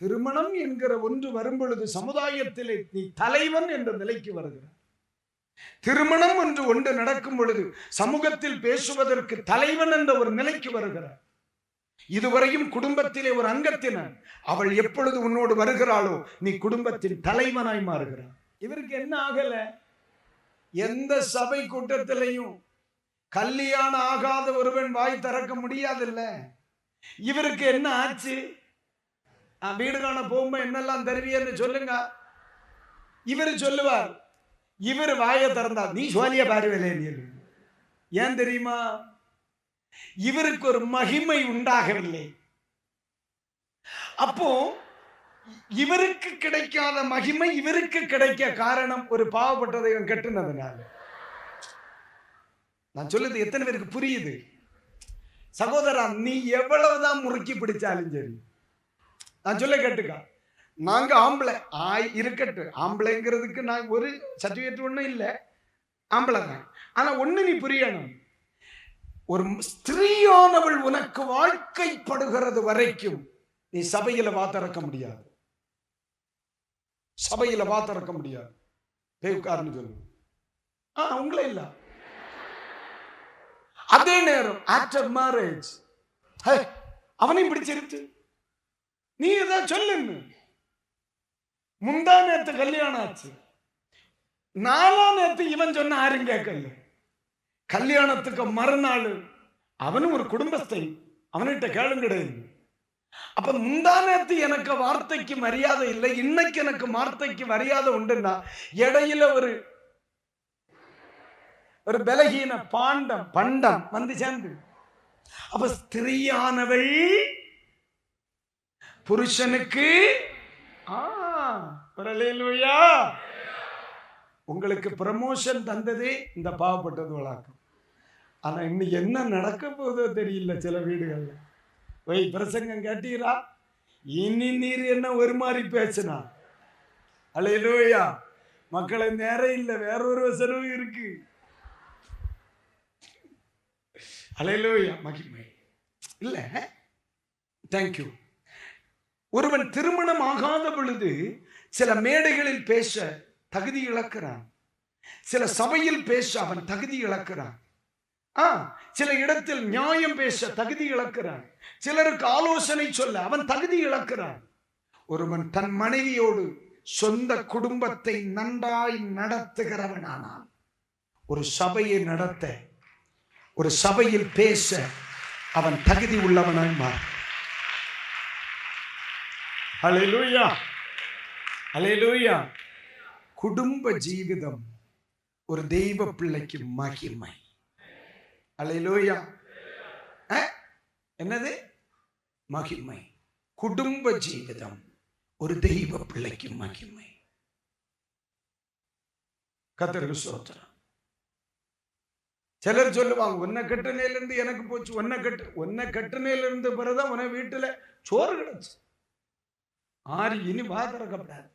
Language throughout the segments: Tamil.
திருமணம் என்கிற ஒன்று வரும்பொழுது சமுதாயத்திலே நீ தலைவன் என்ற நிலைக்கு வருகிறார் திருமணம் என்று ஒன்று நடக்கும் பொழுது சமூகத்தில் பேசுவதற்கு தலைவன் என்ற ஒரு நிலைக்கு வருகிறார் இதுவரையும் குடும்பத்திலே ஒரு அங்கத்தினர் அவள் எப்பொழுது உன்னோடு வருகிறாளோ நீ குடும்பத்தின் தலைவனாய் மாறுகிறார் இவருக்கு என்ன ஆகல? எந்த சபை கூட்டத்திலையும் கல்யாணம் ஆகாத ஒருவன் வாய் திறக்க முடியாதுல்ல. இவருக்கு என்ன ஆச்சு? வீடு காண போகும்போது என்னெல்லாம் தருவியன்னு சொல்லுங்க. இவர் சொல்லுவார் இவர் வாயை திறந்தார். நீ சோழிய பாருவேலே ஏன் தெரியுமா? இவருக்கு ஒரு மகிமை உண்டாகவில்லை. அப்போ இவருக்கு கிடைக்காத மகிமை இவருக்கு கிடைக்க காரணம் ஒரு பாவப்பட்டதை கெட்டுனதுனால. நான் சொல்லுது எத்தனை பேருக்கு புரியுது? சகோதரா நீ எவ்வளவுதான் முறுக்கி பிடிச்சாலும் சரி. நான் சொல்ல கேட்டுக்கா. நாங்க ஆம்பளை. ஆய் இருக்கட்டு ஆம்பளைங்கிறதுக்கு நான் ஒரு சர்டிஃபிகேட் ஒன்றும் இல்லை. ஆம்பளை தான். ஆனா ஒண்ணு நீ புரியணும். ஒரு ஸ்திரீயானவள் உனக்கு வாழ்க்கைப்படுகிறது வரைக்கும் நீ சபையில வா திறக்க முடியாது. சபையில வா திறக்க முடியாது. பேவுக்காரன்னு சொல்லு ஆ உங்களே இல்ல. அதே நேரம் ஆஃப்டர் மேரேஜ் அவனையும் பிடிச்சிருச்சு. நீ ஏதாவது சொல்லுன்னு முந்தா நேத்து கல்யாணம் ஆச்சு. நாலாம் நேத்து இவன் சொன்ன ஆரும் கேட்கல. கல்யாணத்துக்கு மறுநாள் அவனும் ஒரு குடும்பஸ்தை அவன்கிட்ட கேளும் கிடையாது அப்ப முந்தா நேத்து எனக்கு வார்த்தைக்கு மரியாதை இல்லை இன்னைக்கு எனக்கு வார்த்தைக்கு மரியாதை உண்டுன்னா இடையில ஒரு ஒரு பலகீன பாண்டம் பண்டம் வந்து சேர்ந்து. அப்ப ஸ்திரீயானவள் புருஷனுக்கு? ஆ ஒரு உங்களுக்கு ப்ரமோஷன் தந்ததே இந்த பாவப்பட்டது வழக்கம். ஆனா இன்னும் என்ன நடக்க போதோ தெரியல சில வீடுகள்ல. ஒய் பிரசங்கம் கேட்டீரா இனி நீர் என்ன ஒரு மாதிரி பேசினா? அலையிலோயா. மக்களை நேரம் இல்லை வேற ஒரு வசனமும் இருக்கு. அலையிலோயா. மகிமை இல்ல தேங்க்யூ ஒருவன் திருமணம் ஆகாத பொழுது சில மேடைகளில் பேச தகுதி இழக்கிறான். சில சபையில் பேச அவன் தகுதி இழக்கிறான். ஆ சில இடத்தில் நியாயம் பேச தகுதி இழக்கிறான். சிலருக்கு ஆலோசனை சொல்ல அவன் தகுதி இழக்கிறான். ஒருவன் தன் மனைவியோடு சொந்த குடும்பத்தை நன்றாய் நடத்துகிறவனானால் ஒரு சபையை நடத்த ஒரு சபையில் பேச அவன் தகுதி உள்ளவனாய் மாறு அலையிலூயா அலையிலூயா குடும்ப ஜீவிதம் ஒரு தெய்வ பிள்ளைக்கு மகிமை. அலையிலூயா அஹ்? என்னது? மகிமை. குடும்ப ஜீவிதம் ஒரு தெய்வ பிள்ளைக்கு மகிமை. கத்தருக்கு சோத்திரம் சிலர் சொல்லுவாங்க உன்னை கட்டுனையில இருந்து எனக்கு போச்சு ஒன்ன கட்டு உன்ன கட்டுனையில இருந்து பிறகுதான் உன வீட்டுல சோறு கிடச்சு. ஆறு இனி வா திறக்கப்படாது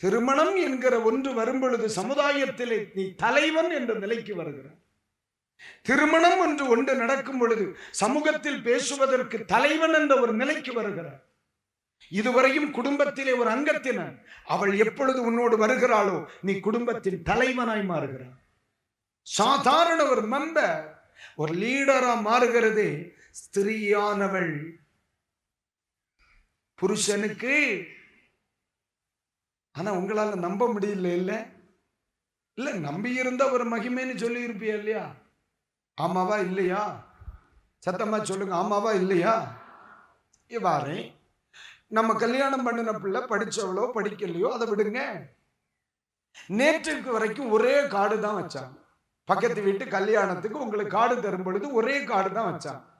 திருமணம் என்கிற ஒன்று வரும்பொழுது சமுதாயத்திலே நீ தலைவன் என்ற நிலைக்கு வருகிறார் திருமணம் என்று ஒன்று நடக்கும் பொழுது சமூகத்தில் பேசுவதற்கு தலைவன் என்ற ஒரு நிலைக்கு வருகிறார் இதுவரையும் குடும்பத்திலே ஒரு அங்கத்தினர் அவள் எப்பொழுது உன்னோடு வருகிறாளோ நீ குடும்பத்தின் தலைவனாய் மாறுகிறார் சாதாரண ஒரு மெம்பர் ஒரு லீடரா மாறுகிறதே ஸ்திரீயானவள். புருஷனுக்கு. ஆனா உங்களால நம்ப முடியல இல்ல? இல்ல நம்பி இருந்தா ஒரு மகிமைன்னு சொல்லி இருப்பியா இல்லையா? ஆமாவா இல்லையா? சத்தமா சொல்லுங்க ஆமாவா இல்லையா? இவ்வாறே நம்ம கல்யாணம் பண்ணின பிள்ளை படிச்சவளோ படிக்கலையோ அதை விடுங்க. நேற்றுக்கு வரைக்கும் ஒரே காடு தான் வச்சாங்க. பக்கத்து வீட்டு கல்யாணத்துக்கு உங்களுக்கு காடு தரும் பொழுது ஒரே காடு தான் வச்சாங்க.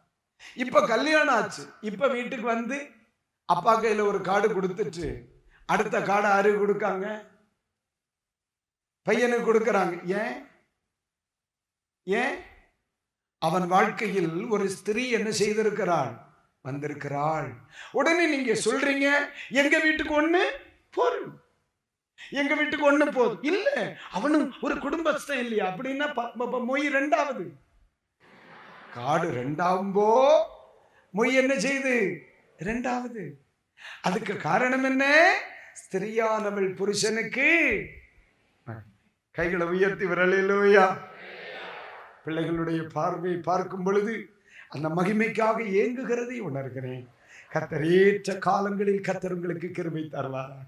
இப்ப கல்யாணம் ஆச்சு. இப்ப வீட்டுக்கு வந்து அப்பா கையில ஒரு காடு கொடுத்துட்டு அடுத்த காடை யாரு கொடுக்காங்க? பையனுக்கு கொடுக்கறாங்க. ஏன்? ஏன்? அவன் வாழ்க்கையில் ஒரு ஸ்திரீ என்ன செய்திருக்கிறாள்? வந்திருக்கிறாள். உடனே நீங்க சொல்றீங்க எங்க வீட்டுக்கு ஒண்ணு போதும் எங்க வீட்டுக்கு ஒண்ணு போதும். இல்ல அவனும் ஒரு குடும்பஸ்தன் இல்லையா? அப்படின்னா ப- ப- மொய் ரெண்டாவது. காடு ரெண்டாம்போ மொய் என்ன செய்து? ரெண்டாவது. அதுக்கு காரணம் என்ன? ஸ்திரியானவள் புருஷனுக்கு கைகளை உயர்த்தி விரலையிலோயா பிள்ளைகளுடைய பார்வை பார்க்கும் பொழுது அந்த மகிமைக்காக ஏங்குகிறதை உணர்கிறேன். கத்தரேற்ற காலங்களில் கத்தர் உங்களுக்கு கிருமை தருவாராக.